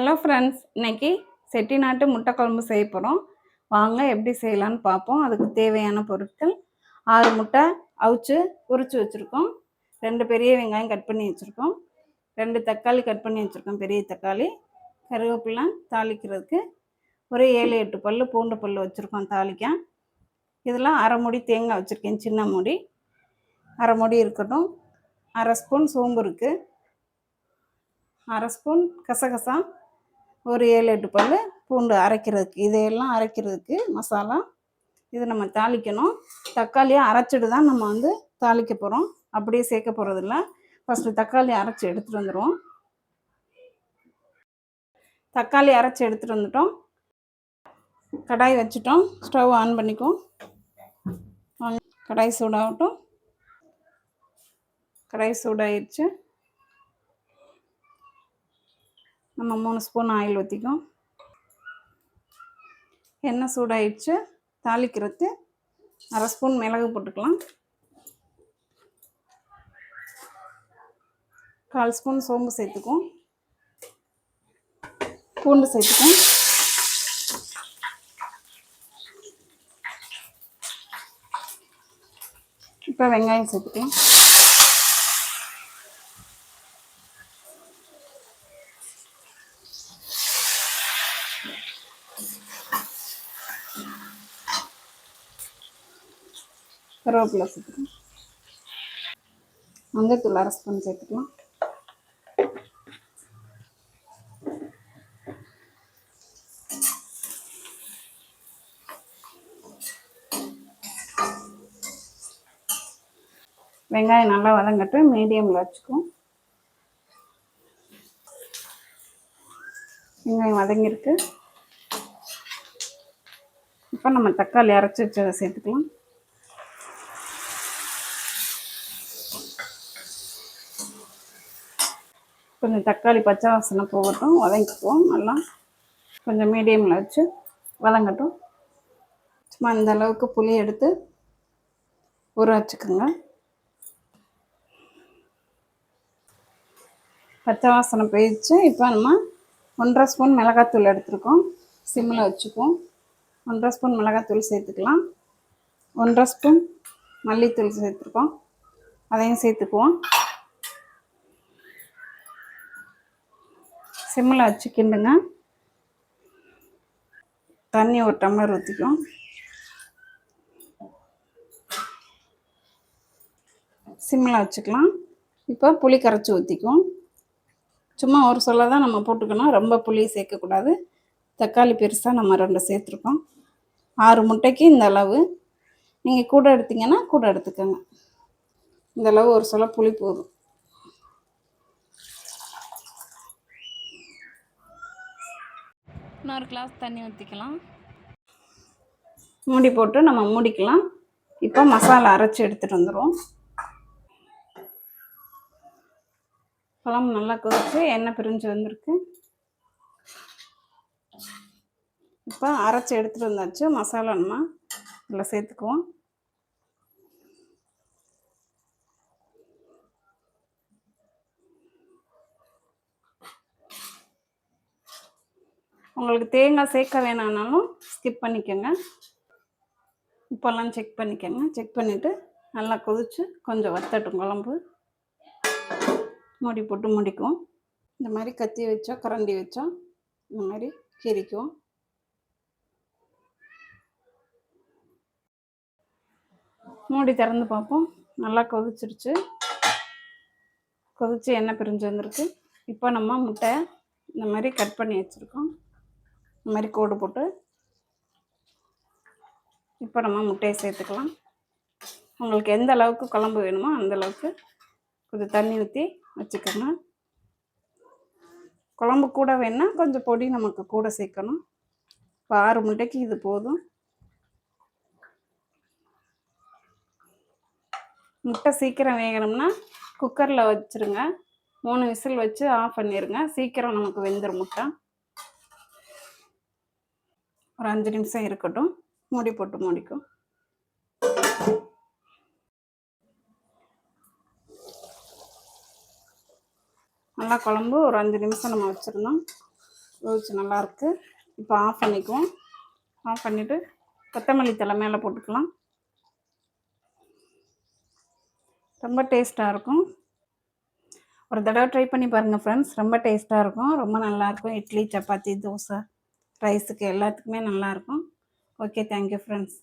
Hello friends இன்னைக்கு செட்டிநாட்டு முட்டை குழம்பு செய்ய போகிறோம் வாங்க எப்படி செய்யலான்னு பார்ப்போம். அதுக்கு தேவையான பொருட்கள் ஆறு முட்டை அவிச்சு உரிச்சு வச்சுருக்கோம். ரெண்டு பெரிய வெங்காயம் கட் பண்ணி வச்சுருக்கோம். ரெண்டு தக்காளி கட் பண்ணி வச்சுருக்கோம் பெரிய தக்காளி. கருவேப்பிலை தாளிக்கிறதுக்கு ஒரு ஏழு எட்டு பல் பூண்டு பல் வச்சுருக்கோம் தாளிக்க. இதெல்லாம் அரை மூடி தேங்காய் வச்சுருக்கேன் சின்ன மூடி. அரை மூடி இருக்கட்டும். அரை ஸ்பூன் சோம்பு இருக்குது அரை ஸ்பூன் கசகசா. ஒரு ஏழு எட்டு பல் பூண்டு அரைக்கிறதுக்கு இதையெல்லாம் அரைக்கிறதுக்கு மசாலா இது நம்ம தாளிக்கணும். தக்காளியை அரைச்சிட்டு தான் நம்ம வந்து தாளிக்க போகிறோம் அப்படியே சேர்க்க போகிறதில்ல ஃபஸ்ட்டு தக்காளி அரைச்சி எடுத்துகிட்டு வந்துடுவோம் தக்காளி அரைச்சி எடுத்துகிட்டு வந்துட்டோம். கடாய் வச்சுட்டோம். ஸ்டவ் ஆன் பண்ணிக்குவோம். கடாய் சூடாகட்டும். கடாய் சூடாயிடுச்சு நம்ம மூணு ஸ்பூன் ஆயில் ஊற்றிக்கும் எண்ணெய் சூடாயிடுச்சு. தாளிக்கிறது அரை ஸ்பூன் மிளகு போட்டுக்கலாம். கால் ஸ்பூன் சோம்பு சேர்த்துக்கும் பூண்டு சேர்த்துக்கும் இப்போ வெங்காயம் சேர்த்துக்கும் கருவேப்பிலை சேர்த்துக்கலாம். மஞ்சத்தூள் அரை ஸ்பூன் சேர்த்துக்கலாம். வெங்காயம் நல்லா வதங்கட்டு மீடியமில் வச்சுக்குவோம். வெங்காயம் வதங்கியிருக்கு. இப்போ நம்ம தக்காளி அரைச்சி வச்சதை சேர்த்துக்கலாம். கொஞ்சம் தக்காளி பச்சை வாசனை போகட்டும் வதங்கிக்குவோம் நல்லா கொஞ்சம் மீடியமில் வச்சு வதங்கட்டும். சும்மா இந்த அளவுக்கு புளி எடுத்து ஊற வச்சுக்கோங்க. பச்சை வாசனை போயிடுச்சு. இப்போ நம்ம ஒன்றரை ஸ்பூன் மிளகாத்தூள் எடுத்துருக்கோம். சிம்மில் வச்சுக்குவோம். ஒன்றரை ஸ்பூன் மிளகாத்தூள் சேர்த்துக்கலாம். ஒன்றரை ஸ்பூன் மல்லித்தூள் சேர்த்துருக்கோம். அதையும் சேர்த்துக்குவோம். சிம்மில் வச்சு கிண்டுங்க. தண்ணி ஒரு டம்ளர் ஊற்றிக்கும் சிம்மில் வச்சுக்கலாம். இப்போ புளி கரைச்சி ஊற்றிக்கும் சும்மா ஒரு சொல்ல தான் நம்ம போட்டுக்கணும். ரொம்ப புளி சேர்க்கக்கூடாது. தக்காளி பெருசாக நம்ம ரெண்டு சேர்த்துருக்கோம். ஆறு முட்டைக்கு இந்த அளவு. நீங்கள் கூட எடுத்தீங்கன்னா கூட எடுத்துக்கோங்க. இந்த அளவு ஒரு சொல்ல புளி போதும். இன்னொரு கிளாஸ் தண்ணி ஊற்றிக்கலாம் மூடி போட்டு நம்ம மூடிக்கலாம். இப்போ மசாலா அரைச்சி எடுத்துகிட்டு வந்துடுவோம் குழம்பு நல்லா கொதிச்சு எண்ணெய் பிரிஞ்சு வந்திருக்கு. இப்போ அரைச்சி எடுத்துகிட்டு வந்தாச்சு. மசாலா நம்ம இதில் சேர்த்துக்குவோம். உங்களுக்கு தேங்காய் சேர்க்க வேணாம்னாலும் ஸ்கிப் பண்ணிக்கோங்க. உப்பெல்லாம் செக் பண்ணிக்கோங்க. செக் பண்ணிவிட்டு நல்லா கொதித்து கொஞ்சம் வத்தட்டும் குழம்பு. மூடி போட்டு முடிக்கும் இந்த மாதிரி கத்தி வச்சோம் கரண்டி வச்சோம். இந்த மாதிரி கீரிக்கும் மூடி திறந்து பார்ப்போம். நல்லா கொதிச்சிருச்சு. கொதித்து எண்ணெய் பிரிஞ்சு வந்திருக்கு. இப்போ நம்ம முட்டை இந்த மாதிரி கட் பண்ணி வச்சுருக்கோம். இந்த மாதிரி கோடு போட்டு இப்போ நம்ம முட்டையை சேர்த்துக்கலாம். உங்களுக்கு எந்த அளவுக்கு குழம்பு வேணுமோ அந்த அளவுக்கு கொஞ்சம் தண்ணி ஊற்றி வச்சுக்கோங்க. குழம்பு கூட வேணால் கொஞ்சம் பொடி நமக்கு கூட சேர்க்கணும். இப்போ ஆறு முட்டைக்கு இது போதும். முட்டை சீக்கிரம் வேகணும்னா குக்கரில் வச்சுருங்க. மூணு விசில் வச்சு ஆஃப் பண்ணிடுங்க சீக்கிரம் நமக்கு வெந்துடும் முட்டை. ஒரு அஞ்சு நிமிஷம் இருக்கட்டும். மூடி போட்டு மூடிக்கும் நல்லா குழம்பு ஒரு அஞ்சு நிமிஷம் நம்ம வச்சுருந்தோம். ரோச்சு நல்லாயிருக்கு இப்போ ஆஃப் பண்ணிக்குவோம். ஆஃப் பண்ணிவிட்டு கொத்தமல்லி தலை மேலே போட்டுக்கலாம். ரொம்ப டேஸ்ட்டாக இருக்கும். ஒரு தடவை ட்ரை பண்ணி பாருங்கள் ஃப்ரெண்ட்ஸ் ரொம்ப டேஸ்ட்டாக இருக்கும். ரொம்ப நல்லாயிருக்கும் இட்லி சப்பாத்தி தோசை. ரைஸுக்கு எல்லாத்துக்குமே நல்லாயிருக்கும். Okay thank you friends